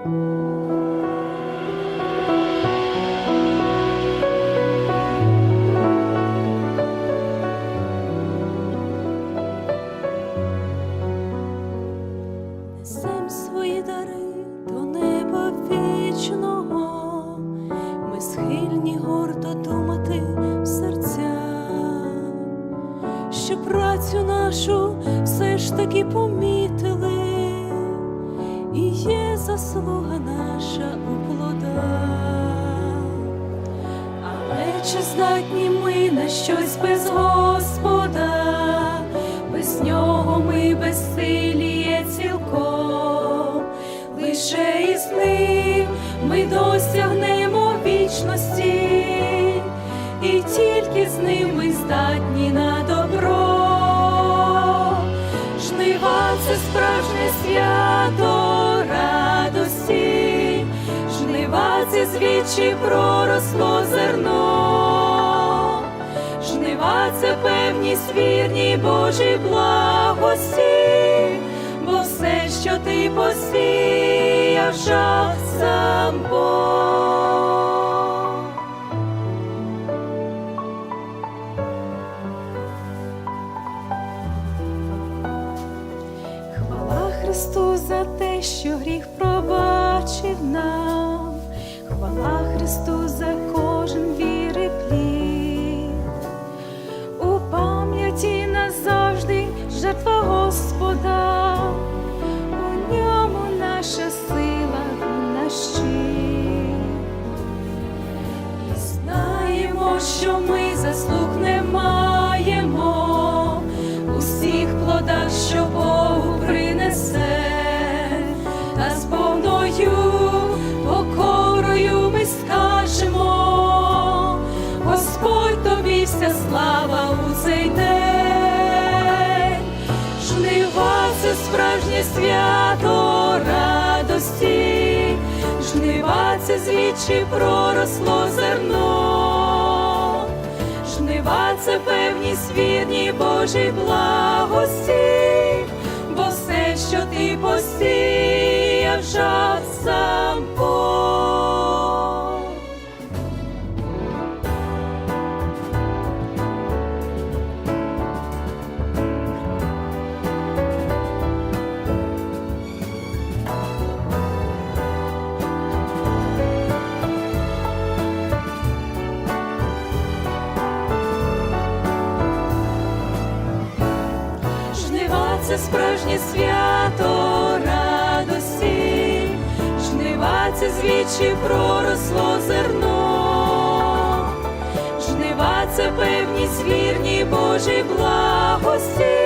Несем свої дари до неба ми схильні гордо думати в серцях, що працю нашу все ж таки помітно заслуга наша у плодах. Але чи здатні ми на щось без Господа, без нього ми безсиліє цілком, лише із ним ми досягнемо звідчі проросло зерно, жнива це певність вірній Божій благості, бо все, що ти посіяв, жав сам Бог. Хвала Христу за те, що гріх пробачив наша сила і наш щит. І знаємо, що ми заслуг не маємо у всіх плодах, що Богу принесе, та з повною покорою ми скажемо, Господь тобі вся слава у цей день. Справжнє свято жнива це звідчі проросло зерно, жнива це певність вірні Божій благості, бо все, що ти посіяв, це справжнє свято радості, жнива це звідчі проросло зерно, жнива це певність вірні Божій благості,